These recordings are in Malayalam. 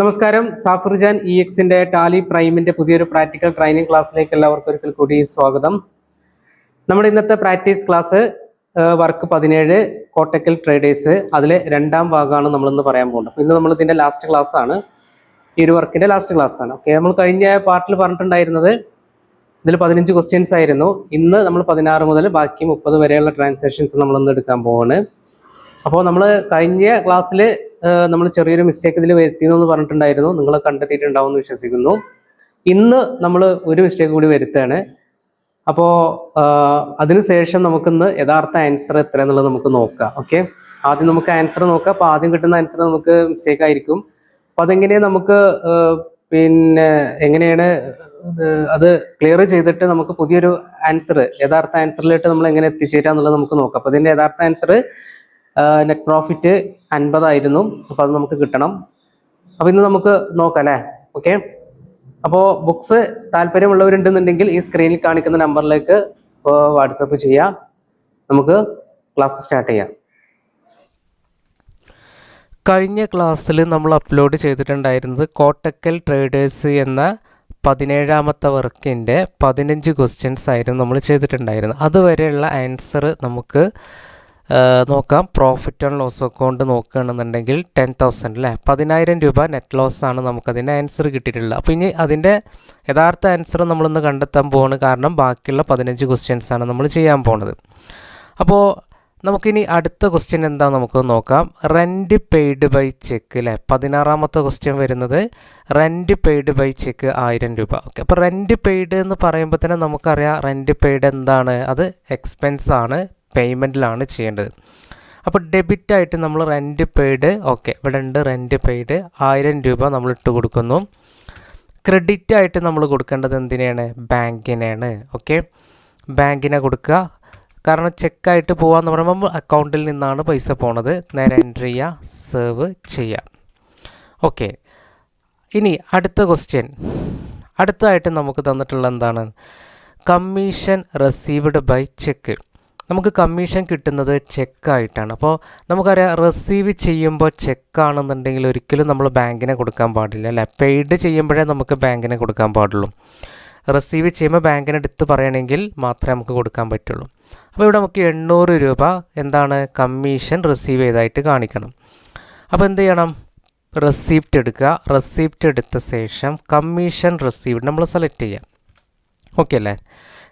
നമസ്കാരം. സാഫർജാൻ ഇ എക്സിന്റെ ടാലി പ്രൈമിന്റെ പുതിയൊരു പ്രാക്ടിക്കൽ ട്രെയിനിങ് ക്ലാസ്സിലേക്ക് എല്ലാവർക്കും ഒരിക്കൽ കൂടി സ്വാഗതം. നമ്മുടെ ഇന്നത്തെ പ്രാക്ടീസ് ക്ലാസ് വർക്ക് പതിനേഴ് കോട്ടക്കൽ ട്രേഡേഴ്സ്. അതിലെ രണ്ടാം ഭാഗമാണ് നമ്മളിന്ന് പറയാൻ പോകുന്നത്. ഇന്ന് നമ്മൾ ഇതിന്റെ ലാസ്റ്റ് ക്ലാസ് ആണ്. ഈ ഒരു വർക്കിന്റെ ലാസ്റ്റ് ക്ലാസ് ആണ്. ഓക്കെ നമ്മൾ കഴിഞ്ഞ പാർട്ടിൽ പറഞ്ഞിട്ടുണ്ടായിരുന്നത് ഇതിൽ പതിനഞ്ച് ക്വസ്റ്റ്യൻസ് ആയിരുന്നു. ഇന്ന് നമ്മൾ പതിനാറ് മുതൽ ബാക്കി മുപ്പത് വരെയുള്ള ട്രാൻസാക്ഷൻസ് നമ്മൾ ഇന്ന് എടുക്കാൻ പോവാണ്. അപ്പോൾ നമ്മൾ കഴിഞ്ഞ ക്ലാസ്സിൽ നമ്മൾ ചെറിയൊരു മിസ്റ്റേക്ക് ഇതിൽ വരുത്തിയെന്ന് പറഞ്ഞിട്ടുണ്ടായിരുന്നു. നിങ്ങൾ കണ്ടെത്തിയിട്ടുണ്ടാവും എന്ന് വിശ്വസിക്കുന്നു. ഇന്ന് നമ്മൾ ഒരു മിസ്റ്റേക്ക് കൂടി വരുത്തുകയാണ്. അപ്പോൾ അതിനുശേഷം നമുക്കിന്ന് യഥാർത്ഥ ആൻസർ എത്ര എന്നുള്ളത് നമുക്ക് നോക്കാം. ഓക്കെ ആദ്യം നമുക്ക് ആൻസർ നോക്കാം. അപ്പോൾ ആദ്യം കിട്ടുന്ന ആൻസർ നമുക്ക് മിസ്റ്റേക്ക് ആയിരിക്കും. അപ്പോൾ അതെങ്ങനെ നമുക്ക് പിന്നെ എങ്ങനെയാണ് അത് ക്ലിയർ ചെയ്തിട്ട് നമുക്ക് പുതിയൊരു ആൻസർ യഥാർത്ഥ ആൻസറിലേക്ക് നമ്മൾ എങ്ങനെ എത്തിച്ചേരാന്നുള്ളത് നമുക്ക് നോക്കാം. അപ്പോൾ ഇതിന്റെ യഥാർത്ഥ ആൻസർ നെറ്റ് പ്രോഫിറ്റ് അൻപതായിരുന്നു. അപ്പോൾ അത് നമുക്ക് കിട്ടണം. അപ്പോൾ ഇന്ന് നമുക്ക് നോക്കാം അല്ലേ? ഓക്കെ അപ്പോൾ ബുക്സ് താല്പര്യമുള്ളവരുണ്ടെന്നുണ്ടെങ്കിൽ ഈ സ്ക്രീനിൽ കാണിക്കുന്ന നമ്പറിലേക്ക് വാട്സപ്പ് ചെയ്യാം. നമുക്ക് ക്ലാസ് സ്റ്റാർട്ട് ചെയ്യാം. കഴിഞ്ഞ ക്ലാസ്സിൽ നമ്മൾ അപ്ലോഡ് ചെയ്തിട്ടുണ്ടായിരുന്നത് കോട്ടക്കൽ ട്രേഡേഴ്സ് എന്ന പതിനേഴാമത്തെ വർക്കിന്റെ പതിനഞ്ച് ക്വസ്റ്റ്യൻസ് ആയിരുന്നു നമ്മൾ ചെയ്തിട്ടുണ്ടായിരുന്നത്. അതുവരെയുള്ള ആൻസർ നമുക്ക് നോക്കാം. പ്രോഫിറ്റ് ആൻഡ് ലോസ് അക്കൗണ്ട് നോക്കുകയാണെന്നുണ്ടെങ്കിൽ ടെൻ തൗസൻഡ് അല്ലേ പതിനായിരം രൂപ നെറ്റ് ലോസ് ആണ് നമുക്കതിന്റെ ആൻസർ കിട്ടിയിട്ടുള്ളത്. അപ്പോൾ ഇനി അതിന്റെ യഥാർത്ഥ ആൻസർ നമ്മളിന്ന് കണ്ടെത്താൻ പോവാണ്. കാരണം ബാക്കിയുള്ള പതിനഞ്ച് ക്വസ്റ്റ്യൻസാണ് നമ്മൾ ചെയ്യാൻ പോണത്. അപ്പോൾ നമുക്കിനി അടുത്ത ക്വസ്റ്റ്യൻ എന്താ നമുക്ക് നോക്കാം. റെന്റ് പെയ്ഡ് ബൈ ചെക്ക് അല്ലേ പതിനാറാമത്തെ ക്വസ്റ്റ്യൻ വരുന്നത് റെന്റ് പെയ്ഡ് ബൈ ചെക്ക് ആയിരം രൂപ. ഓക്കെ അപ്പോൾ റെന്റ് പെയ്ഡ് എന്ന് പറയുമ്പോൾ തന്നെ നമുക്കറിയാം റെന്റ് പെയ്ഡ് എന്താണ്? അത് എക്സ്പെൻസ് ആണ്. പേയ്മെന്റിലാണ് ചെയ്യേണ്ടത്. അപ്പോൾ ഡെബിറ്റ് ആയിട്ട് നമ്മൾ റെന്റ് പെയ്ഡ് ഓക്കെ ഇവിടെ ഉണ്ട് റെന്റ് പെയ്ഡ് ആയിരം രൂപ നമ്മൾ ഇട്ട് കൊടുക്കുന്നു. ക്രെഡിറ്റ് ആയിട്ട് നമ്മൾ കൊടുക്കേണ്ടത് എന്തിനാണ്? ബാങ്കിനാണ് ഓക്കെ ബാങ്കിനെ കൊടുക്കുക. കാരണം ചെക്കായിട്ട് പോകാമെന്ന് പറയുമ്പോൾ അക്കൗണ്ടിൽ നിന്നാണ് പൈസ പോണത്. നേരെ എന്റർ ചെയ്യുക സേവ് ചെയ്യുക. ഓക്കെ ഇനി അടുത്ത ക്വസ്റ്റ്യൻ അടുത്തതായിട്ട് നമുക്ക് തന്നിട്ടുള്ള എന്താണ്? കമ്മീഷൻ റെസീവ്ഡ് ബൈ ചെക്ക് നമുക്ക് കമ്മീഷൻ കിട്ടുന്നത് ചെക്കായിട്ടാണ് അപ്പോൾ നമുക്കറിയാം റിസീവ് ചെയ്യുമ്പോൾ ചെക്കാണെന്നുണ്ടെങ്കിൽ ഒരിക്കലും നമ്മൾ ബാങ്കിനെ കൊടുക്കാൻ പാടില്ല. അല്ല? പെയ്ഡ് ചെയ്യുമ്പോഴേ നമുക്ക് ബാങ്കിനെ കൊടുക്കാൻ പാടുള്ളൂ. റിസീവ് ചെയ്യുമ്പോൾ ബാങ്കിന് എടുത്ത് പറയണമെങ്കിൽ മാത്രമേ നമുക്ക് കൊടുക്കാൻ പറ്റുള്ളൂ. അപ്പോൾ ഇവിടെ നമുക്ക് എണ്ണൂറ് രൂപ എന്താണ് കമ്മീഷൻ റിസീവ് ചെയ്തതായിട്ട് കാണിക്കണം. അപ്പോൾ എന്ത് ചെയ്യണം? റെസിപ്റ്റ് എടുക്കുക. റെസിപ്റ്റ് എടുത്ത ശേഷം കമ്മീഷൻ റിസീവ്ഡ് നമ്മൾ സെലക്ട് ചെയ്യാം. ഓക്കെ അല്ലേ?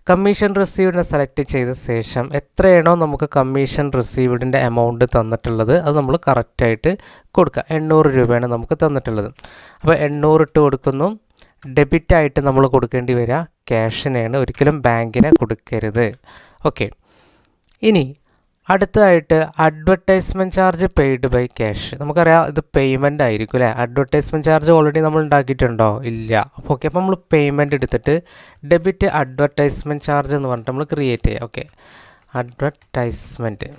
കമ്മീഷൻ റിസീവ്ഡിനെ സെലക്ട് ചെയ്ത ശേഷം എത്രയാണോ നമുക്ക് കമ്മീഷൻ റിസീവ്ഡിന്റെ എമൗണ്ട് തന്നിട്ടുള്ളത് അത് നമ്മൾ കറക്റ്റായിട്ട് കൊടുക്കുക. എണ്ണൂറ് രൂപയാണ് നമുക്ക് തന്നിട്ടുള്ളത്. അപ്പോൾ എണ്ണൂറ് ഇട്ട് കൊടുക്കുന്നു. ഡെബിറ്റായിട്ട് നമ്മൾ കൊടുക്കേണ്ടി വരിക. ക്യാഷിനെയാണ് ഒരിക്കലും ബാങ്കിനെ കൊടുക്കരുത്. ഓക്കെ ഇനി അടുത്തതായിട്ട് advertisement charge paid by cash നമുക്കറിയാം ഇത് പേയ്മെന്റ് ആയിരിക്കും അല്ലേ? അഡ്വർടൈസ്മെന്റ് ചാർജ് ഓൾറെഡി നമ്മൾ ഉണ്ടാക്കിയിട്ടുണ്ടോ? ഇല്ല. അപ്പോൾ ഓക്കെ അപ്പോൾ നമ്മൾ പേയ്മെന്റ് എടുത്തിട്ട് ഡെബിറ്റ് അഡ്വർടൈസ്മെന്റ് ചാർജ് എന്ന് പറഞ്ഞിട്ട് നമ്മൾ ക്രിയേറ്റ് ചെയ്യാം. Okay advertisement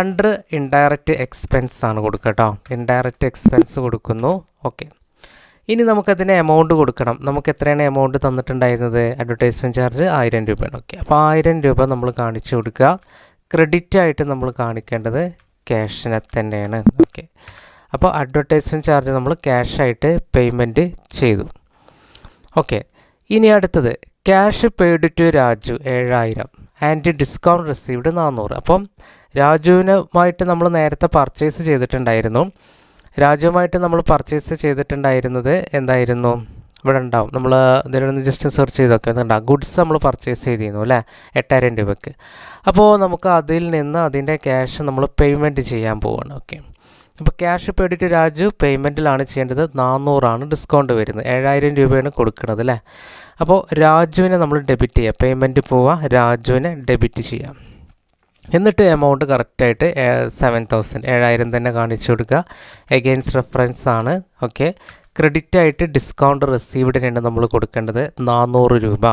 under indirect expense ആണ് കൊടുക്കുക കേട്ടോ ഇൻഡയറക്റ്റ് എക്സ്പെൻസ് കൊടുക്കുന്നു. ഓക്കെ ഇനി നമുക്കതിന് എമൗണ്ട് കൊടുക്കണം. നമുക്ക് എത്രയാണ് എമൗണ്ട് തന്നിട്ടുണ്ടായിരുന്നത്? അഡ്വർടൈസ്മെന്റ് ചാർജ് ആയിരം രൂപയാണ് ഓക്കെ അപ്പോൾ ആയിരം രൂപ നമ്മൾ കാണിച്ചു കൊടുക്കുക. ക്രെഡിറ്റ് ആയിട്ട് നമ്മൾ കാണിക്കേണ്ടത് ക്യാഷിനെ തന്നെയാണ്. ഓക്കെ. അപ്പോൾ അഡ്വർടൈസ്മെന്റ് ചാർജ് നമ്മൾ ക്യാഷായിട്ട് പേയ്മെന്റ് ചെയ്തു. ഓക്കെ. ഇനി അടുത്തത്. ക്യാഷ് പെയ്ഡ് ടു രാജു ഏഴായിരം. ആൻഡ് ഡിസ്കൗണ്ട് റിസീവ്ഡ് നാനൂറ് അപ്പം രാജുവിനുമായിട്ട് നമ്മൾ നേരത്തെ പർച്ചേസ് ചെയ്തിട്ടുണ്ടായിരുന്നു. രാജുവുമായിട്ട് നമ്മൾ പർച്ചേസ് ചെയ്തിട്ടുണ്ടായിരുന്നത് എന്തായിരുന്നു? ഇവിടെ ഉണ്ടാവും. നമ്മൾ ഇതിലൊന്ന് ജസ്റ്റ് സെർച്ച് ചെയ്തൊക്കെ ഉണ്ടാകും ഗുഡ്സ് നമ്മൾ പർച്ചേസ് ചെയ്തിരുന്നു അല്ലേ? എട്ടായിരം രൂപയ്ക്ക്. അപ്പോൾ നമുക്ക് അതിൽ നിന്ന് അതിന്റെ ക്യാഷ് നമ്മൾ പേയ്മെന്റ് ചെയ്യാൻ പോവുകയാണ് ഓക്കെ അപ്പോൾ ക്യാഷ് പേടിയിട്ട് രാജു പേയ്മെന്റിലാണ് ചെയ്യേണ്ടത്. നാനൂറാണ് ഡിസ്കൗണ്ട് വരുന്നത്. ഏഴായിരം രൂപയാണ് കൊടുക്കുന്നത് അല്ലേ? അപ്പോൾ രാജുവിനെ നമ്മൾ ഡെബിറ്റ് ചെയ്യുക പേയ്മെന്റ് പോവുക രാജുവിനെ ഡെബിറ്റ് ചെയ്യാം. എന്നിട്ട് എമൗണ്ട് കറക്റ്റായിട്ട് സെവൻ തൗസൻഡ് ഏഴായിരം തന്നെ കാണിച്ചു കൊടുക്കുക. എഗെയിൻസ്റ്റ് റെഫറൻസ് ആണ് ഓക്കെ ക്രെഡിറ്റ് ആയിട്ട് ഡിസ്കൗണ്ട് റിസീവ്ഡിനാണ് നമ്മൾ കൊടുക്കേണ്ടത് നാനൂറ് രൂപ.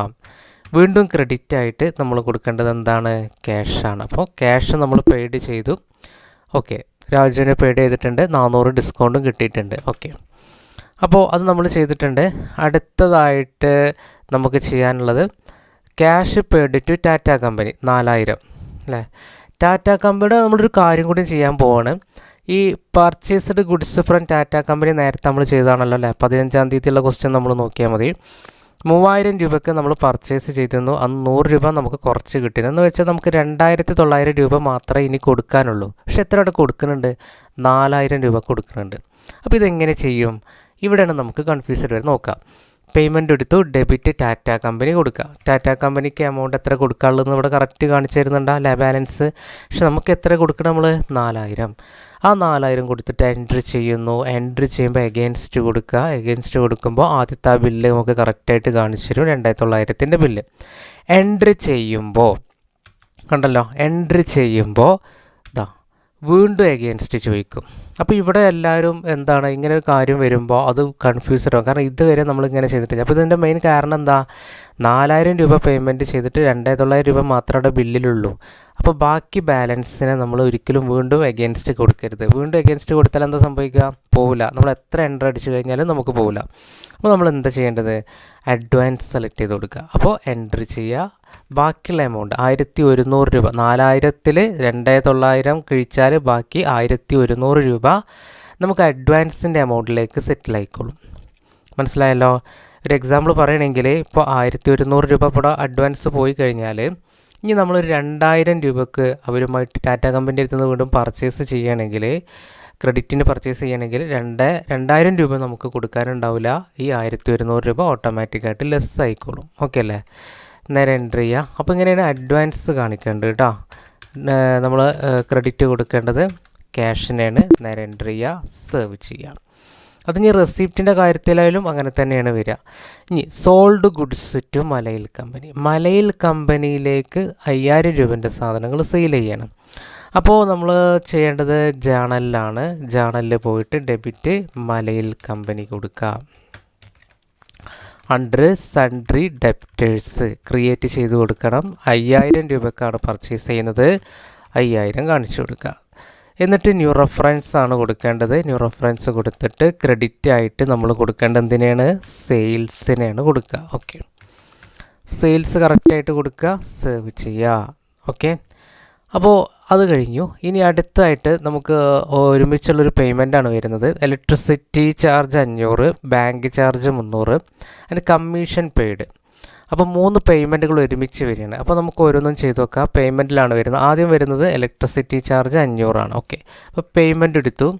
വീണ്ടും ക്രെഡിറ്റ് ആയിട്ട് നമ്മൾ കൊടുക്കേണ്ടത് എന്താണ്? ക്യാഷാണ് അപ്പോൾ ക്യാഷ് നമ്മൾ പെയ്ഡ് ചെയ്തു. ഓക്കെ രാജുവിന് പെയ്ഡ് ചെയ്തിട്ടുണ്ട് നാനൂറ് ഡിസ്കൗണ്ടും കിട്ടിയിട്ടുണ്ട് ഓക്കെ അപ്പോൾ അത് നമ്മൾ ചെയ്തിട്ടുണ്ട്. അടുത്തതായിട്ട് നമുക്ക് ചെയ്യാനുള്ളത് cash paid to Tata company നാലായിരം. അല്ലേ? ടാറ്റ കമ്പനിയുടെ നമ്മളൊരു കാര്യം കൂടി ചെയ്യാൻ പോവാണ്. ഈ purchased goods from Tata company നേരത്തെ നമ്മൾ ചെയ്തതാണല്ലോ അല്ലേ? പതിനഞ്ചാം തീയതിയുള്ള ക്വസ്റ്റ്യൻ നമ്മൾ നോക്കിയാൽ മതി. മൂവായിരം രൂപയ്ക്ക് നമ്മൾ പർച്ചേസ് ചെയ്തിരുന്നു. അന്ന് നൂറ് രൂപ നമുക്ക് കുറച്ച് കിട്ടിയിരുന്നു. എന്ന് വെച്ചാൽ നമുക്ക് രണ്ടായിരത്തി തൊള്ളായിരം രൂപ മാത്രമേ ഇനി കൊടുക്കാനുള്ളൂ. പക്ഷെ എത്ര അവിടെ കൊടുക്കുന്നുണ്ട്? നാലായിരം രൂപ കൊടുക്കുന്നുണ്ട്. അപ്പോൾ ഇതെങ്ങനെ ചെയ്യും? ഇവിടെയാണ് നമുക്ക് കൺഫ്യൂസ്ഡ് വരെ നോക്കാം. പേയ്മെന്റ് എടുത്തു ഡെബിറ്റ് ടാറ്റ കമ്പനി കൊടുക്കുക. ടാറ്റ കമ്പനിക്ക് എമൗണ്ട് എത്ര കൊടുക്കാനുള്ളതെന്ന് ഇവിടെ കറക്റ്റ് കാണിച്ചു തരുന്നുണ്ട്. ലെ ബാലൻസ് പക്ഷെ നമുക്ക് എത്ര കൊടുക്കണം നമ്മൾ നാലായിരം. ആ നാലായിരം കൊടുത്തിട്ട് എൻട്രി ചെയ്യുന്നു. എൻട്രി ചെയ്യുമ്പോൾ എഗെയിൻസ്റ്റ് കൊടുക്കുക. എഗെയിൻസ്റ്റ് കൊടുക്കുമ്പോൾ ആദ്യത്തെ ആ ബില്ല് നമുക്ക് കറക്റ്റായിട്ട് കാണിച്ചു തരും. രണ്ടായിരത്തി തൊള്ളായിരത്തിന്റെ ബില്ല് എൻട്രി ചെയ്യുമ്പോൾ കണ്ടല്ലോ? എൻട്രി ചെയ്യുമ്പോൾ വീണ്ടും എഗെയിൻസ്റ്റ് ചോദിക്കും. അപ്പോൾ ഇവിടെ എല്ലാവരും എന്താണ് ഇങ്ങനെ ഒരു കാര്യം വരുമ്പോൾ അത് കൺഫ്യൂസ്ഡ് ആവും. കാരണം ഇതുവരെ നമ്മളിങ്ങനെ ചെയ്തിട്ടില്ല. അപ്പോൾ ഇതിന്റെ മെയിൻ കാരണം എന്താ? നാലായിരം രൂപ പേയ്മെന്റ് ചെയ്തിട്ട് രണ്ടേ തൊള്ളായിരം രൂപ മാത്രമേ ബില്ലിലുള്ളൂ അപ്പോൾ ബാക്കി ബാലൻസിനെ നമ്മൾ ഒരിക്കലും വീണ്ടും എഗെയിൻസ്റ്റ് കൊടുക്കരുത്. വീണ്ടും എഗെയിൻസ്റ്റ് കൊടുത്താൽ എന്താ സംഭവിക്കുക? പോവില്ല. നമ്മൾ എത്ര എന്റർ അടിച്ചു കഴിഞ്ഞാലും നമുക്ക് പോവില്ല. അപ്പോൾ നമ്മൾ എന്താ ചെയ്യേണ്ടത്? അഡ്വാൻസ് സെലക്ട് ചെയ്ത് കൊടുക്കുക. അപ്പോൾ എൻട്രി ചെയ്യുക. ബാക്കിയുള്ള എമൗണ്ട് ആയിരത്തി ഒരുന്നൂറ് രൂപ. നാലായിരത്തിൽ രണ്ടേ തൊള്ളായിരം കഴിച്ചാൽ ബാക്കി ആയിരത്തി ഒരുന്നൂറ് രൂപ നമുക്ക് അഡ്വാൻസിന്റെ എമൗണ്ടിലേക്ക് സെറ്റിൽ ആയിക്കോളും. മനസ്സിലായല്ലോ? ഒരു എക്സാമ്പിൾ പറയണമെങ്കിൽ ഇപ്പോൾ ആയിരത്തി ഒരുന്നൂറ് രൂപ ഇവിടെ അഡ്വാൻസ് പോയി കഴിഞ്ഞാൽ ഇനി നമ്മൾ രണ്ടായിരം രൂപക്ക് അവരുമായിട്ട് ടാറ്റ കമ്പനിയുടെ അടുത്ത് നിന്ന് വീണ്ടും പർച്ചേസ് ചെയ്യുകയാണെങ്കിൽ ക്രെഡിറ്റിന് പർച്ചേസ് ചെയ്യണമെങ്കിൽ രണ്ട് രണ്ടായിരം രൂപ നമുക്ക് കൊടുക്കാനുണ്ടാവില്ല. ഈ ആയിരത്തി ഒരുന്നൂറ് രൂപ ഓട്ടോമാറ്റിക്കായിട്ട് ലെസ് ആയിക്കോളും. ഓക്കെ അല്ലേ? നേരെ എൻട്രി ചെയ്യുക അപ്പോൾ ഇങ്ങനെയാണ് അഡ്വാൻസ് കാണിക്കേണ്ടത് കേട്ടോ. നമ്മൾ ക്രെഡിറ്റ് കൊടുക്കേണ്ടത് ക്യാഷിനെയാണ് നേരെ എൻട്രി ചെയ്യുക സേവ് ചെയ്യുക അത് ഇനി റെസിപ്റ്റിന്റെ കാര്യത്തിലായാലും അങ്ങനെ തന്നെയാണ് വരിക. ഇനി sold goods to Malayil company Malayil കമ്പനിയിലേക്ക് അയ്യായിരം രൂപന്റെ സാധനങ്ങൾ സെയിൽ ചെയ്യണം. അപ്പോൾ നമ്മൾ ചെയ്യേണ്ടത് ജേണലിലാണ് ജേണലിൽ പോയിട്ട് ഡെബിറ്റ് മലയിൽ കമ്പനി കൊടുക്കുക. അണ്ടർ സൺട്രി ഡെപ്റ്റേഴ്സ് ക്രിയേറ്റ് ചെയ്ത് കൊടുക്കണം. അയ്യായിരം രൂപക്കാണ് പർച്ചേസ് ചെയ്യുന്നത്. അയ്യായിരം കാണിച്ചു കൊടുക്കുക. എന്നിട്ട് ന്യൂ റെഫറൻസ് ആണ് കൊടുക്കേണ്ടത്. ന്യൂ റെഫറൻസ് കൊടുത്തിട്ട് ക്രെഡിറ്റ് ആയിട്ട് നമ്മൾ കൊടുക്കേണ്ട എന്തിനാണ്? സെയിൽസിനെയാണ് കൊടുക്കുക. ഓക്കെ സെയിൽസ് കറക്റ്റായിട്ട് കൊടുക്കുക. സേവ് ചെയ്യുക. ഓക്കെ അപ്പോൾ അത് കഴിഞ്ഞു. ഇനി അടുത്തായിട്ട് നമുക്ക് ഒരുമിച്ചുള്ളൊരു ആണ് വരുന്നത്. ഇലക്ട്രിസിറ്റി ചാർജ് അഞ്ഞൂറ് ബാങ്ക് ചാർജ് മുന്നൂറ് അതിന് കമ്മീഷൻ പെയ്ഡ് അപ്പോൾ മൂന്ന് പേയ്മെന്റുകൾ ഒരുമിച്ച് വരികയാണ്. അപ്പോൾ നമുക്ക് ഓരോന്നും ചെയ്ത് നോക്കാം. പേയ്മെന്റിലാണ് വരുന്നത്. ആദ്യം വരുന്നത് ഇലക്ട്രിസിറ്റി ചാർജ് അഞ്ഞൂറാണ്. ഓക്കെ അപ്പോൾ പേയ്മെന്റ് എടുത്തു.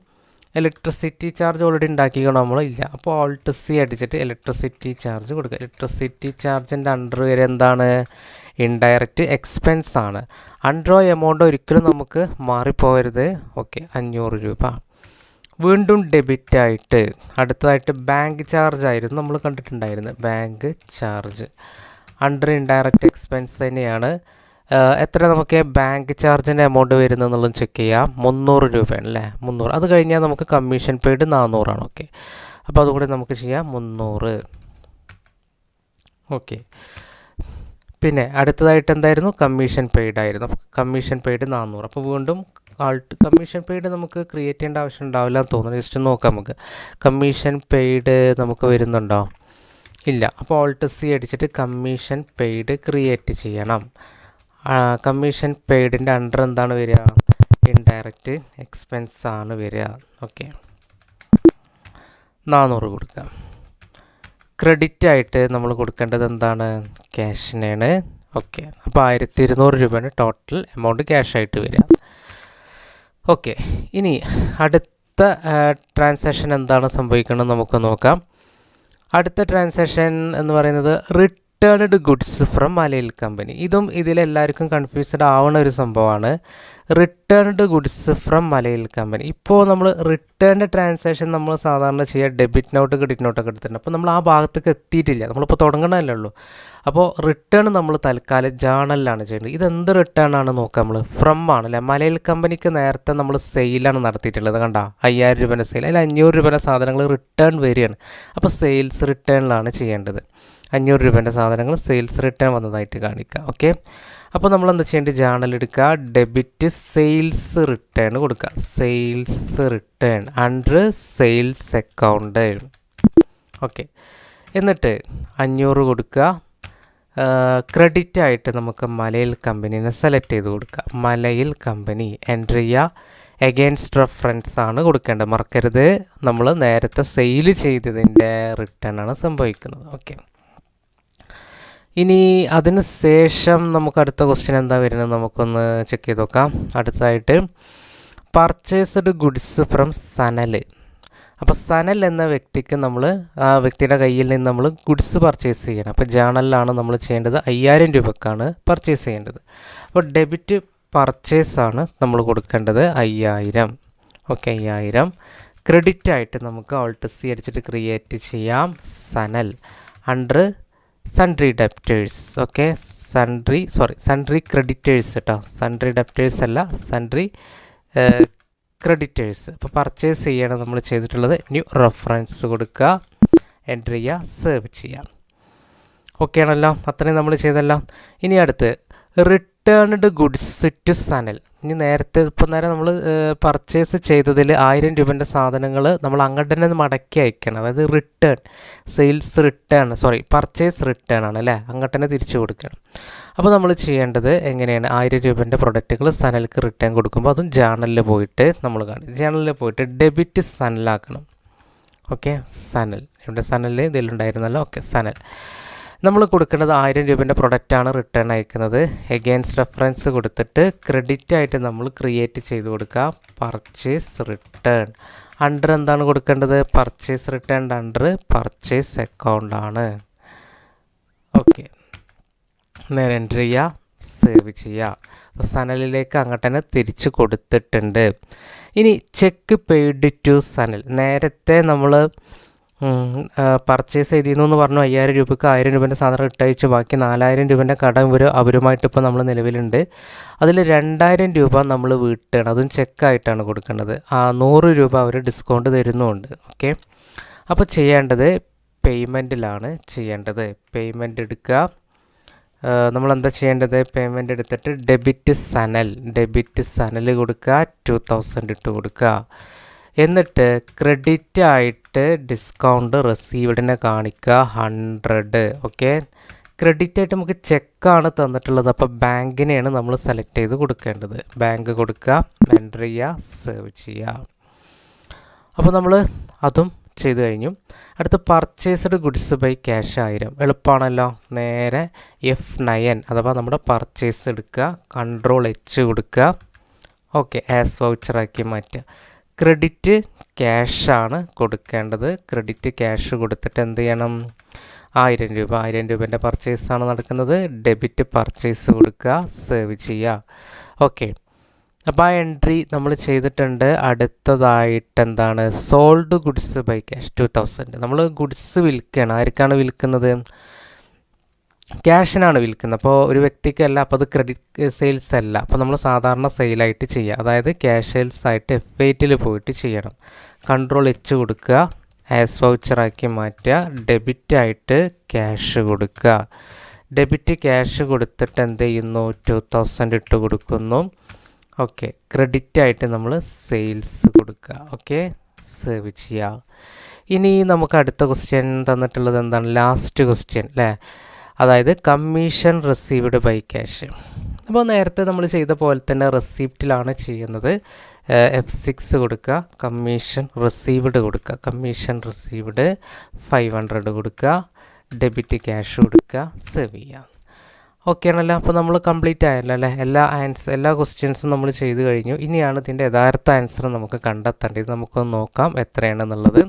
ഇലക്ട്രിസിറ്റി ചാർജ് ഓൾറെഡി ഉണ്ടാക്കിക്കണം നമ്മൾ ഇല്ല അപ്പോൾ ഓൾട്ട് സി അടിച്ചിട്ട് ഇലക്ട്രിസിറ്റി ചാർജ് കൊടുക്കുക. ഇലക്ട്രിസിറ്റി ചാർജിന്റെ അണ്ടർ വരെ എന്താണ്? ഇൻഡയറക്റ്റ് എക്സ്പെൻസ് ആണ്. അൺഡ്രോ എമൗണ്ട് ഒരിക്കലും നമുക്ക് മാറിപ്പോകരുത്. ഓക്കെ അഞ്ഞൂറ് രൂപ. വീണ്ടും ഡെബിറ്റ് ആയിട്ട്. അടുത്തതായിട്ട് ബാങ്ക് ചാർജ് ആയിരുന്നു. നമ്മൾ കണ്ടിട്ടുണ്ടായിരുന്നത്. Bank charge under indirect expense തന്നെയാണ്. എത്ര നമുക്ക് ബാങ്ക് ചാർജിന്റെ എമൗണ്ട് വരുന്നതെന്നുള്ളത് ചെക്ക് ചെയ്യാം. മുന്നൂറ് രൂപയാണ് അല്ലേ? മുന്നൂറ്. അത് കഴിഞ്ഞാൽ നമുക്ക് കമ്മീഷൻ പെയ്ഡ് നാനൂറാണ് ഓക്കെ അപ്പോൾ അതുകൂടി നമുക്ക് ചെയ്യാം. മുന്നൂറ്. ഓക്കെ പിന്നെ അടുത്തതായിട്ട് എന്തായിരുന്നു? കമ്മീഷൻ പെയ്ഡ് ആയിരുന്നു. കമ്മീഷൻ പെയ്ഡ് നാനൂറ് അപ്പോൾ വീണ്ടും ആൾട്ട് കമ്മീഷൻ പെയ്ഡ് നമുക്ക് ക്രിയേറ്റ് ചെയ്യേണ്ട ആവശ്യം ഉണ്ടാവില്ല എന്ന് തോന്നുന്നു. ജസ്റ്റ് നോക്കാം നമുക്ക്. കമ്മീഷൻ പെയ്ഡ് നമുക്ക് വരുന്നുണ്ടോ? ഇല്ല. അപ്പോൾ ഓൾട്ട് സി അടിച്ചിട്ട് കമ്മീഷൻ പെയ്ഡ് ക്രിയേറ്റ് ചെയ്യണം. കമ്മീഷൻ പെയ്ഡിന്റെ അണ്ടർ എന്താണ് വരിക? ഇൻഡയറക്റ്റ് എക്സ്പെൻസ് ആണ് വരിക. ഓക്കെ നാനൂറ് കൊടുക്കാം ക്രെഡിറ്റ് ആയിട്ട് നമ്മൾ കൊടുക്കേണ്ടത് എന്താണ്? ക്യാഷിനാണ് ഓക്കെ അപ്പോൾ ആയിരത്തി ഇരുന്നൂറ് രൂപയാണ് ടോട്ടൽ എമൗണ്ട് ക്യാഷായിട്ട് വരിക. ഓക്കെ ഇനി അടുത്ത ട്രാൻസാക്ഷൻ എന്താണ് സംഭവിക്കുന്നത് നമുക്ക് നോക്കാം. അടുത്ത ട്രാൻസാക്ഷൻ എന്ന് പറയുന്നത് returned goods from Malayil company ഇതും ഇതിലെല്ലാവർക്കും കൺഫ്യൂസ്ഡ് ആവുന്ന ഒരു സംഭവമാണ്. Returned goods from Malayil company ഇപ്പോൾ നമ്മൾ റിട്ടേൺഡ് ട്രാൻസാക്ഷൻ നമ്മൾ സാധാരണ ചെയ്യുക ഡെബിറ്റ് നോട്ട് ക്രെഡിറ്റ് നോട്ടൊക്കെ എടുത്തിട്ടുണ്ട്. അപ്പോൾ നമ്മൾ ആ ഭാഗത്തേക്ക് എത്തിയിട്ടില്ല. നമ്മളിപ്പോൾ തുടങ്ങണമല്ലേ ഉള്ളൂ. അപ്പോൾ റിട്ടേൺ നമ്മൾ തൽക്കാലം ജേണലിലാണ് ചെയ്യേണ്ടത് ഇതെന്ത് റിട്ടേൺ ആണ് നോക്കുക നമ്മൾ? ഫ്രം ആണ് അല്ലേ? മലയിൽ കമ്പനിക്ക് നേരത്തെ നമ്മൾ സെയിലാണ് നടത്തിയിട്ടുള്ളത്. കണ്ട? അയ്യായിരം രൂപേന്റെ സെയിൽ അതിൽ അഞ്ഞൂറ് രൂപേന്റെ സാധനങ്ങൾ റിട്ടേൺ വരികയാണ്. അപ്പോൾ സെയിൽസ് റിട്ടേണിലാണ് ചെയ്യേണ്ടത്. അഞ്ഞൂറ് രൂപേന്റെ സാധനങ്ങൾ സെയിൽസ് റിട്ടേൺ വന്നതായിട്ട് കാണിക്കുക ഓക്കെ അപ്പോൾ നമ്മൾ എന്താ ചെയ്യേണ്ടത്? ജേണൽ എടുക്കുക ഡെബിറ്റ് സെയിൽസ് റിട്ടേൺ കൊടുക്കുക. Sales return under sales account okay എന്നിട്ട് അഞ്ഞൂറ് കൊടുക്കുക. ക്രെഡിറ്റ് ആയിട്ട് നമുക്ക് മലയിൽ കമ്പനീനെ സെലക്ട് ചെയ്ത് കൊടുക്കുക. മലയിൽ കമ്പനി എന്റർ ചെയ്യുക. എഗെയിൻസ്റ്റ് റെഫറൻസ് ആണ് കൊടുക്കേണ്ടത്. മറക്കരുത്. നമ്മൾ നേരത്തെ സെയിൽ ചെയ്തതിന്റെ റിട്ടേൺ ആണ് സംഭവിക്കുന്നത്. ഓക്കെ ഇനി അതിന് ശേഷം നമുക്ക് അടുത്ത ക്വസ്റ്റ്യൻ എന്താ വരുന്നത്? നമുക്കൊന്ന് ചെക്ക് ചെയ്ത് നോക്കാം. അടുത്തതായിട്ട് പർച്ചേസ്ഡ് ഗുഡ്സ് ഫ്രം സനൽ അപ്പോൾ സനൽ എന്ന വ്യക്തിക്ക് നമ്മൾ ആ വ്യക്തിയുടെ കയ്യിൽ നിന്ന് നമ്മൾ ഗുഡ്സ് പർച്ചേസ് ചെയ്യണം. അപ്പോൾ ജേണലിലാണ് നമ്മൾ ചെയ്യേണ്ടത്. അയ്യായിരം രൂപക്കാണ് പർച്ചേസ് ചെയ്യേണ്ടത്. അപ്പോൾ ഡെബിറ്റ് പർച്ചേസ് ആണ് നമ്മൾ കൊടുക്കേണ്ടത് അയ്യായിരം. ഓക്കെ അയ്യായിരം. ക്രെഡിറ്റ് ആയിട്ട് നമുക്ക് ഓൾട്ട് സി അടിച്ചിട്ട് ക്രിയേറ്റ് ചെയ്യാം. Sanal under sundry debtors okay sundry sorry sundry creditors കേട്ടോ സൺട്രി ഡെപ്റ്റേഴ്സ് അല്ല സൺട്രി ക്രെഡിറ്റേഴ്സ് അപ്പോൾ പർച്ചേസ് ചെയ്യണം നമ്മൾ ചെയ്തിട്ടുള്ളത്. ന്യൂ റെഫറൻസ് കൊടുക്കുക എന്റർ ചെയ്യുക സേവ് ചെയ്യാം ഓക്കെ ആണല്ലോ? അത്രയും നമ്മൾ ചെയ്തല്ലോ. ഇനി അടുത്ത് റിട്ടേൺഡ് ഗുഡ്സ് ടു സനൽ ഇനി നേരത്തെ ഇപ്പം നേരം നമ്മൾ പർച്ചേസ് ചെയ്തതിൽ ആയിരം രൂപേന്റെ സാധനങ്ങൾ നമ്മൾ അങ്ങോട്ട് തന്നെ മടക്കി അയക്കണം. അതായത് return sales return sorry purchase return ആണ് അല്ലേ? അങ്ങോട്ട് തന്നെ തിരിച്ചു കൊടുക്കണം. അപ്പോൾ നമ്മൾ ചെയ്യേണ്ടത് എങ്ങനെയാണ്? ആയിരം രൂപേന്റെ പ്രൊഡക്റ്റുകൾ സനലിക്ക് റിട്ടേൺ കൊടുക്കുമ്പോൾ അതും ജേണലിൽ പോയിട്ട് നമ്മൾ കാണും. ജേണലിൽ പോയിട്ട് ഡെബിറ്റ് സനലാക്കണം. ഓക്കെ സനൽ. ഇവിടെ സനൽ? ഇതിലുണ്ടായിരുന്നല്ലോ. ഓക്കെ സനൽ. നമ്മൾ കൊടുക്കേണ്ടത് ആയിരം രൂപേന്റെ പ്രൊഡക്റ്റാണ് റിട്ടേൺ അയക്കുന്നത്. എഗെയിൻസ്റ്റ് റെഫറൻസ് കൊടുത്തിട്ട് ക്രെഡിറ്റ് ആയിട്ട് നമ്മൾ ക്രിയേറ്റ് ചെയ്ത് കൊടുക്കുക. പർച്ചേസ് റിട്ടേൺ അണ്ടർ എന്താണ് കൊടുക്കേണ്ടത്? Purchase return under purchase account ആണ്. ഓക്കെ നേരെ എന്റർ ചെയ്യുക. സേവ് ചെയ്യുക. അപ്പോൾ സനലിലേക്ക് അങ്ങോട്ട് തന്നെ തിരിച്ച് കൊടുത്തിട്ടുണ്ട്. ഇനി ചെക്ക് പെയ്ഡ് ടു സനൽ. നേരത്തെ നമ്മൾ പർച്ചേസ് ചെയ്തിരുന്നു പറഞ്ഞു അയ്യായിരം രൂപയ്ക്ക് ആയിരം രൂപേന്റെ സാധനം ഇട്ടയച്ച് ബാക്കി നാലായിരം രൂപേന്റെ കടം ഇവർ അവരുമായിട്ട് ഇപ്പോൾ നമ്മൾ നിലവിലുണ്ട്. അതിൽ രണ്ടായിരം രൂപ നമ്മൾ വീട്ടുകയാണ് അതും ചെക്കായിട്ടാണ് കൊടുക്കേണ്ടത് ആ നൂറ് രൂപ അവർ ഡിസ്കൗണ്ട് തരുന്നുമുണ്ട് ഓക്കെ അപ്പോൾ ചെയ്യേണ്ടത് പേയ്മെന്റിലാണ് ചെയ്യേണ്ടത്. പേയ്മെന്റ് എടുക്കുക. നമ്മൾ എന്താ ചെയ്യേണ്ടത്? പേയ്മെന്റ് എടുത്തിട്ട് ഡെബിറ്റ് സനൽ ഡെബിറ്റ് സനൽ കൊടുക്കുക. ടു തൗസൻഡ് ഇട്ട് കൊടുക്കുക. എന്നിട്ട് ക്രെഡിറ്റ് ആയിട്ട് ഡിസ്കൗണ്ട് റിസീവ്ഡിനെ കാണിക്കുക ഹൺഡ്രഡ് ഓക്കെ ക്രെഡിറ്റ് ആയിട്ട് നമുക്ക് ചെക്കാണ് തന്നിട്ടുള്ളത്. അപ്പോൾ ബാങ്കിനെയാണ് നമ്മൾ സെലക്ട് ചെയ്ത് കൊടുക്കേണ്ടത്. ബാങ്ക് കൊടുക്കുക എന്റർ ചെയ്യുക സേവ് ചെയ്യുക. അപ്പോൾ നമ്മൾ അതും ചെയ്തു കഴിഞ്ഞു. അടുത്ത പർച്ചേസ്ഡ് ഗുഡ്സ് ബൈ ക്യാഷ് ആയിരം. എളുപ്പമാണല്ലോ നേരെ എഫ് നയൻ അഥവാ നമ്മുടെ പർച്ചേസ് എടുക്കുക കൺട്രോൾ എച്ച് കൊടുക്കുക ഓക്കെ ആസ് വൗച്ചറാക്കി മാറ്റുക. ക്രെഡിറ്റ് ക്യാഷാണ് കൊടുക്കേണ്ടത്. ക്രെഡിറ്റ് ക്യാഷ് കൊടുത്തിട്ട് എന്ത് ചെയ്യണം? ആയിരം രൂപ ആയിരം രൂപേന്റെ പർച്ചേസാണ് നടക്കുന്നത്. ഡെബിറ്റ് പർച്ചേസ് കൊടുക്കുക സേവ് ചെയ്യുക. ഓക്കെ. അപ്പോൾ ആ എൻട്രി നമ്മൾ ചെയ്തിട്ടുണ്ട്. അടുത്തതായിട്ട് എന്താണ്? Sold goods by cash two thousand. നമ്മൾ ഗുഡ്സ് വിൽക്കുകയാണ്. ആർക്കാണ് വിൽക്കുന്നത്? ക്യാഷിനാണ് വിൽക്കുന്നത്. അപ്പോൾ ഒരു വ്യക്തിക്കല്ല അപ്പോൾ അത് ക്രെഡിറ്റ് സെയിൽസ് അല്ല. അപ്പോൾ നമ്മൾ സാധാരണ സെയിലായിട്ട് ചെയ്യുക അതായത് ക്യാഷ് സെയിൽസ് ആയിട്ട് എഫ് എയ്റ്റിൽ പോയിട്ട് ചെയ്യണം. കൺട്രോൾ എച്ച് കൊടുക്കുക. ആസ് വൗച്ചറാക്കി മാറ്റുക. ഡെബിറ്റ് ആയിട്ട് ക്യാഷ് കൊടുക്കുക. ഡെബിറ്റ് ക്യാഷ് കൊടുത്തിട്ട് എന്ത് ചെയ്യുന്നു? ടു തൗസൻഡ് ഇട്ട് കൊടുക്കുന്നു. ഓക്കെ ക്രെഡിറ്റ് ആയിട്ട് നമ്മൾ സെയിൽസ് കൊടുക്കുക. ഓക്കെ സേവ് ചെയ്യുക ഇനി നമുക്ക് അടുത്ത ക്വസ്റ്റ്യൻ തന്നിട്ടുള്ളത് എന്താണ്? ലാസ്റ്റ് ക്വസ്റ്റ്യൻ അല്ലേ അതായത് കമ്മീഷൻ റിസീവ്ഡ് ബൈ ക്യാഷ് അപ്പോൾ നേരത്തെ നമ്മൾ ചെയ്ത പോലെ തന്നെ റെസിപ്റ്റിലാണ് ചെയ്യുന്നത്. എഫ് സിക്സ് കൊടുക്കുക കമ്മീഷൻ റിസീവ്ഡ് കൊടുക്കുക. കമ്മീഷൻ റിസീവ്ഡ് ഫൈവ് ഹൺഡ്രഡ് കൊടുക്കുക ഡെബിറ്റ് ക്യാഷ് കൊടുക്കുക സേവ് ചെയ്യാം ഓക്കെ ആണല്ലോ അപ്പോൾ നമ്മൾ കംപ്ലീറ്റ് ആയല്ലോ അല്ലേ? എല്ലാ ആൻസർ എല്ലാ ക്വസ്റ്റ്യൻസും നമ്മൾ ചെയ്തു കഴിഞ്ഞു. ഇനിയാണ് ഇതിന്റെ യഥാർത്ഥ ആൻസർ നമുക്ക് കണ്ടെത്തേണ്ടത്. നമുക്കൊന്ന് നോക്കാം എത്രയാണെന്നുള്ളത്.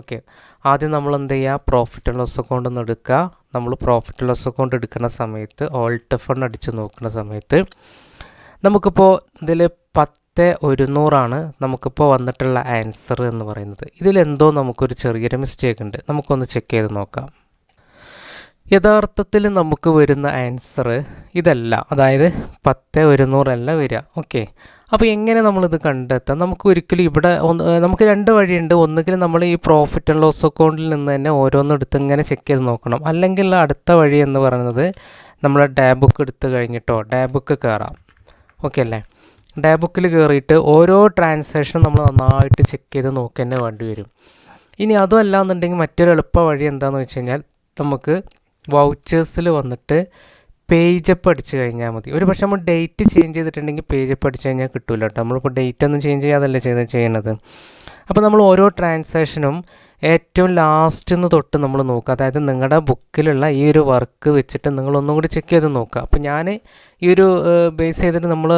ഓക്കെ. ആദ്യം നമ്മൾ എന്ത് ചെയ്യുക പ്രോഫിറ്റ് ആൻഡ് ലോസ് അക്കൗണ്ട് ഒന്ന് എടുക്കുക നമ്മൾ പ്രോഫിറ്റ് ലോസ് അക്കൗണ്ട് എടുക്കുന്ന സമയത്ത് ഓൾട്ട് ഫണ്ട് അടിച്ച് നോക്കുന്ന സമയത്ത് നമുക്കിപ്പോൾ ഇതിൽ പത്ത് ഒരുന്നൂറാണ് നമുക്കിപ്പോൾ വന്നിട്ടുള്ള ആൻസർ എന്ന് പറയുന്നത്. ഇതിലെന്തോ നമുക്കൊരു ചെറിയൊരു മിസ്റ്റേക്ക് ഉണ്ട്. നമുക്കൊന്ന് ചെക്ക് ചെയ്ത് നോക്കാം. യഥാർത്ഥത്തിൽ നമുക്ക് വരുന്ന ആൻസർ ഇതല്ല. അതായത് പത്ത് ഒരുന്നൂറല്ല വരിക. ഓക്കെ അപ്പോൾ എങ്ങനെ നമ്മളിത് കണ്ടെത്താം? നമുക്ക് ഒരിക്കലും ഇവിടെ ഒന്ന് നമുക്ക് രണ്ട് വഴിയുണ്ട്. ഒന്നുകിൽ നമ്മൾ ഈ പ്രോഫിറ്റ് ആൻഡ് ലോസ് അക്കൗണ്ടിൽ നിന്ന് തന്നെ ഓരോന്നും എടുത്ത് ഇങ്ങനെ ചെക്ക് ചെയ്ത് നോക്കണം. അല്ലെങ്കിൽ അടുത്ത വഴി എന്ന് പറയുന്നത് നമ്മൾ ഡാബുക്ക് എടുത്ത് കഴിഞ്ഞിട്ടോ ഡാബുക്ക് കയറാം ഓക്കെ അല്ലേ? ഡാബുക്കിൽ കയറിയിട്ട് ഓരോ ട്രാൻസാക്ഷനും നമ്മൾ നന്നായിട്ട് ചെക്ക് ചെയ്ത് നോക്കി തന്നെ വേണ്ടി വരും. ഇനി അതും അല്ല എന്നുണ്ടെങ്കിൽ മറ്റൊരു എളുപ്പ വഴി എന്താണെന്ന് വെച്ച് കഴിഞ്ഞാൽ നമുക്ക് വൗച്ചേഴ്സിൽ വന്നിട്ട് പേജ് അപ്പ് അടിച്ച് കഴിഞ്ഞാൽ മതി. ഒരു പക്ഷേ നമ്മൾ ഡേറ്റ് ചേഞ്ച് ചെയ്തിട്ടുണ്ടെങ്കിൽ പേജ് അപ്പ് അടിച്ച് കഴിഞ്ഞാൽ കിട്ടില്ല കേട്ടോ. നമ്മളിപ്പോൾ ഡേറ്റ് ഒന്നും ചേഞ്ച് ചെയ്യാതല്ലേ ചെയ്ത് ചെയ്യണത്. അപ്പോൾ നമ്മൾ ഓരോ ട്രാൻസാക്ഷനും ഏറ്റവും ലാസ്റ്റ് നിന്ന് തൊട്ട് നമ്മൾ നോക്കുക. അതായത് നിങ്ങളുടെ ബുക്കിലുള്ള ഈ ഒരു വർക്ക് വെച്ചിട്ട് നിങ്ങൾ ഒന്നും കൂടി ചെക്ക് ചെയ്ത് നോക്കുക. അപ്പോൾ ഞാൻ ഈ ഒരു ബേസ് ചെയ്തിട്ട് നമ്മൾ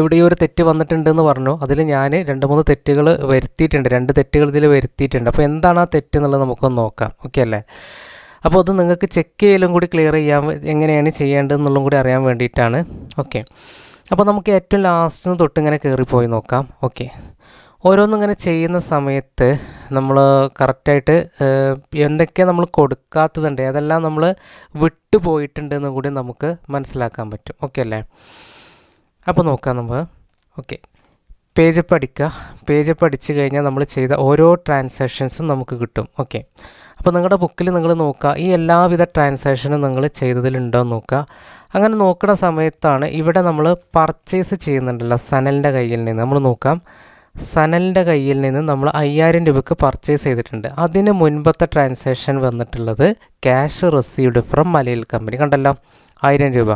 എവിടെയോ ഒരു തെറ്റ് വന്നിട്ടുണ്ടെന്ന് പറഞ്ഞു. അതിൽ ഞാൻ രണ്ട് മൂന്ന് തെറ്റുകൾ വരുത്തിയിട്ടുണ്ട്. രണ്ട് തെറ്റുകൾ ഇതിൽ വരുത്തിയിട്ടുണ്ട്. അപ്പോൾ എന്താണ് ആ തെറ്റ് എന്നുള്ളത് നമുക്കൊന്ന് നോക്കാം. ഓക്കെ അല്ലേ? അപ്പോൾ അത് നിങ്ങൾക്ക് ചെക്ക് ചെയ്യലും കൂടി ക്ലിയർ ചെയ്യാൻ എങ്ങനെയാണ് ചെയ്യേണ്ടതെന്നുള്ളതും കൂടി അറിയാൻ വേണ്ടിയിട്ടാണ്. ഓക്കെ അപ്പോൾ നമുക്ക് ഏറ്റവും ലാസ്റ്റിൽ നിന്ന് തൊട്ട് ഇങ്ങനെ കയറിപ്പോയി നോക്കാം ഓക്കെ ഓരോന്നിങ്ങനെ ചെയ്യുന്ന സമയത്ത് നമ്മൾ കറക്റ്റായിട്ട് എന്തൊക്കെ നമ്മൾ കൊടുക്കാത്തതുണ്ട് അതെല്ലാം നമ്മൾ വിട്ടു പോയിട്ടുണ്ടെന്നും കൂടി നമുക്ക് മനസ്സിലാക്കാൻ പറ്റും. ഓക്കെ അല്ലേ? അപ്പോൾ നോക്കാം നമ്മൾ ഓക്കെ പേജ് പഠിക്കുക. പേജ് പഠിച്ചു കഴിഞ്ഞാൽ നമ്മൾ ചെയ്ത ഓരോ ട്രാൻസാക്ഷൻസും നമുക്ക് കിട്ടും. ഓക്കെ. അപ്പോൾ നിങ്ങളുടെ ബുക്കിൽ നിങ്ങൾ നോക്കുക. ഈ എല്ലാവിധ ട്രാൻസാക്ഷനും നിങ്ങൾ ചെയ്തതിലുണ്ടോ നോക്കുക. അങ്ങനെ നോക്കുന്ന സമയത്താണ് ഇവിടെ നമ്മൾ പർച്ചേസ് ചെയ്യുന്നുണ്ടല്ലോ സനലിന്റെ കയ്യിൽ നിന്ന്. നമ്മൾ നോക്കാം. സനലിന്റെ കയ്യിൽ നിന്ന് നമ്മൾ അയ്യായിരം രൂപയ്ക്ക് പർച്ചേസ് ചെയ്തിട്ടുണ്ട്. അതിന് മുൻപത്തെ ട്രാൻസാക്ഷൻ വന്നിട്ടുള്ളത് cash received from Malayil company. കണ്ടല്ലോ? ആയിരം രൂപ.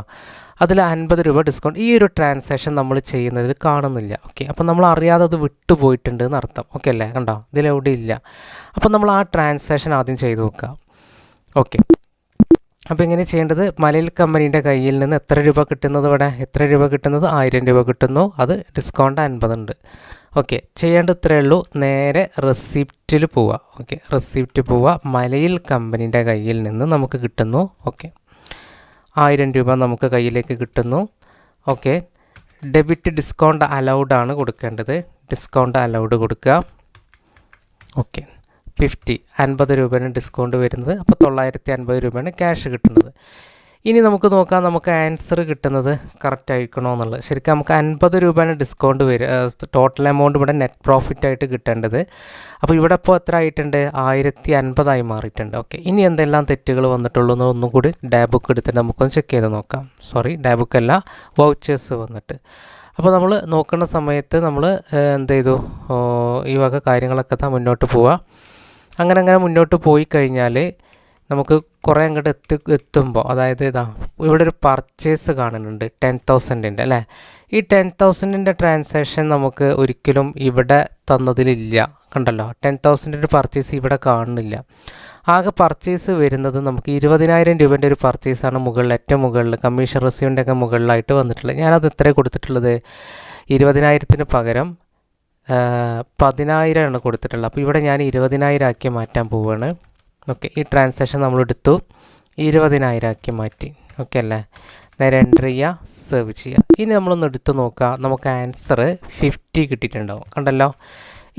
അതിൽ അൻപത് രൂപ ഡിസ്കൗണ്ട് ഈ ഒരു ട്രാൻസാക്ഷൻ നമ്മൾ ചെയ്യുന്നതിൽ കാണുന്നില്ല. ഓക്കെ അപ്പോൾ നമ്മൾ അറിയാതെ അത് വിട്ടുപോയിട്ടുണ്ട് എന്ന് അർത്ഥം ഓക്കെ അല്ലേ? കണ്ടോ? ഇതിലെവിടെ ഇല്ല. അപ്പോൾ നമ്മൾ ആ ട്രാൻസാക്ഷൻ ആദ്യം ചെയ്തു നോക്കുക. ഓക്കെ അപ്പോൾ ഇങ്ങനെ ചെയ്യേണ്ടത് മലയിൽ കമ്പനീന്റെ കയ്യിൽ നിന്ന് എത്ര രൂപ കിട്ടുന്നത് ഇവിടെ? എത്ര രൂപ കിട്ടുന്നത്? ആയിരം രൂപ കിട്ടുന്നു. അത് ഡിസ്കൗണ്ട് അൻപതുണ്ട് ഓക്കെ ചെയ്യേണ്ട ഇത്രയേ ഉള്ളൂ. നേരെ റെസിപ്റ്റിൽ പോവുക. ഓക്കെ റെസിപ്റ്റ് പോവുക. മലയിൽ കമ്പനീന്റെ കയ്യിൽ നിന്ന് നമുക്ക് കിട്ടുന്നു. ഓക്കെ ആയിരം രൂപ നമുക്ക് കയ്യിലേക്ക് കിട്ടുന്നു. ഓക്കെ ഡെബിറ്റ് ഡിസ്കൗണ്ട് അലൗഡ് ആണ് കൊടുക്കേണ്ടത്. ഡിസ്കൗണ്ട് അലൗഡ് കൊടുക്കുക. ഓക്കെ ഫിഫ്റ്റി അൻപത് രൂപയാണ് ഡിസ്കൗണ്ട് വരുന്നത്. അപ്പോൾ തൊള്ളായിരത്തി അൻപത് രൂപയാണ് ക്യാഷ് കിട്ടുന്നത്. ഇനി നമുക്ക് നോക്കാം നമുക്ക് ആൻസർ കിട്ടുന്നത് കറക്റ്റ് ആയിരിക്കണോ എന്നുള്ളത്. ശരിക്കും നമുക്ക് അൻപത് രൂപയാണ് ഡിസ്കൗണ്ട് വരിക ടോട്ടൽ എമൗണ്ട് ഇവിടെ നെറ്റ് പ്രോഫിറ്റ് ആയിട്ട് കിട്ടേണ്ടത്. അപ്പോൾ ഇവിടെ ഇപ്പോൾ എത്ര ആയിട്ടുണ്ട്? ആയിരത്തി അൻപതായി മാറിയിട്ടുണ്ട്. ഓക്കെ ഇനി എന്തെല്ലാം തെറ്റുകൾ വന്നിട്ടുള്ളൂ എന്ന് ഒന്നും കൂടി ഡാ ബുക്ക് എടുത്തിട്ട് നമുക്കൊന്ന് ചെക്ക് ചെയ്ത് നോക്കാം. സോറി ഡാ ബുക്ക് അല്ല വൗച്ചേഴ്സ് വന്നിട്ട്. അപ്പോൾ നമ്മൾ നോക്കുന്ന സമയത്ത് നമ്മൾ എന്ത് ചെയ്തു? ഈ വക കാര്യങ്ങളൊക്കെ തന്നെ മുന്നോട്ട് പോവുക അങ്ങനെ അങ്ങനെ മുന്നോട്ട് പോയി കഴിഞ്ഞാൽ നമുക്ക് കുറേ അങ്ങോട്ട് എത്തി എത്തുമ്പോൾ അതായത് ഇതാ ഇവിടെ ഒരു പർച്ചേസ് കാണുന്നുണ്ട് ടെൻ തൗസൻഡിന്റെ അല്ലേ? ഈ ടെൻ തൗസൻഡിന്റെ ട്രാൻസാക്ഷൻ നമുക്ക് ഒരിക്കലും ഇവിടെ തന്നതിലില്ല. കണ്ടല്ലോ ടെൻ തൗസൻഡിന്റെ പർച്ചേസ് ഇവിടെ കാണുന്നില്ല. ആകെ പർച്ചേസ് വരുന്നത് നമുക്ക് ഇരുപതിനായിരം രൂപേന്റെ ഒരു പർച്ചേസാണ് മുകളിൽ ഏറ്റവും മുകളിൽ കമ്മീഷൻ റെസ്യൂമിന്റെ ഒക്കെ മുകളിലായിട്ട് വന്നിട്ടുള്ളത്. ഞാനത് എത്ര കൊടുത്തിട്ടുള്ളത്. ഇരുപതിനായിരത്തിന് പകരം പതിനായിരമാണ് കൊടുത്തിട്ടുള്ളത്. അപ്പോൾ ഇവിടെ ഞാൻ ഇരുപതിനായിരം ആക്കി മാറ്റാൻ പോവുകയാണ് ഓക്കെ ഈ ട്രാൻസാക്ഷൻ നമ്മൾ എടുത്തു ഇരുപതിനായിരം ആക്കി മാറ്റി. ഓക്കെ അല്ലേ? നേരെ എന്റർ ചെയ്യുക സെർവ് ചെയ്യുക ഇനി നമ്മളൊന്ന് എടുത്തു നോക്കുക നമുക്ക് ആൻസർ ഫിഫ്റ്റി കിട്ടിയിട്ടുണ്ടാവും. കണ്ടല്ലോ?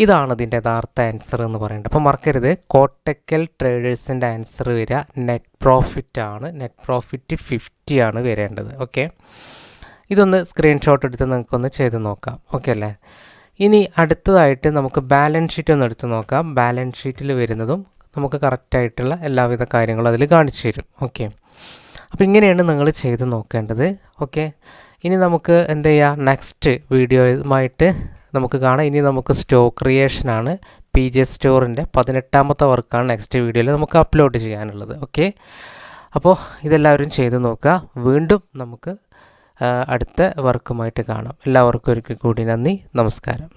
ഇതാണ് ഇതിന്റെ യഥാർത്ഥ ആൻസർ എന്ന് പറയുന്നത്. അപ്പോൾ മറക്കരുത്. കോട്ടക്കൽ ട്രേഡേഴ്സിന്റെ ആൻസർ വരിക നെറ്റ് പ്രോഫിറ്റ് ആണ്. നെറ്റ് പ്രോഫിറ്റ് ഫിഫ്റ്റി ആണ് വരേണ്ടത്. ഓക്കെ ഇതൊന്ന് സ്ക്രീൻഷോട്ട് എടുത്ത് നിങ്ങൾക്കൊന്ന് ചെയ്ത് നോക്കാം. ഓക്കെ അല്ലേ? ഇനി അടുത്തതായിട്ട് നമുക്ക് ബാലൻസ് ഷീറ്റ് ഒന്ന് എടുത്ത് നോക്കാം. ബാലൻസ് ഷീറ്റിൽ വരുന്നതും നമുക്ക് കറക്റ്റായിട്ടുള്ള എല്ലാവിധ കാര്യങ്ങളും അതിൽ കാണിച്ചു തരും. ഓക്കെ അപ്പോൾ ഇങ്ങനെയാണ് നിങ്ങൾ ചെയ്ത് നോക്കേണ്ടത്. ഓക്കെ ഇനി നമുക്ക് എന്ത് ചെയ്യുക നെക്സ്റ്റ് വീഡിയോയുമായിട്ട് നമുക്ക് കാണാം. ഇനി നമുക്ക് സ്റ്റോ ക്രിയേഷനാണ് പി ജെ സ്റ്റോറിന്റെ പതിനെട്ടാമത്തെ വർക്കാണ് നെക്സ്റ്റ് വീഡിയോയിൽ നമുക്ക് അപ്ലോഡ് ചെയ്യാനുള്ളത്. ഓക്കെ അപ്പോൾ ഇതെല്ലാവരും ചെയ്ത് നോക്കുക. വീണ്ടും നമുക്ക് അടുത്ത വർക്കുമായിട്ട് കാണാം. എല്ലാവർക്കും ഒരിക്കൽ കൂടി നന്ദി. നമസ്കാരം.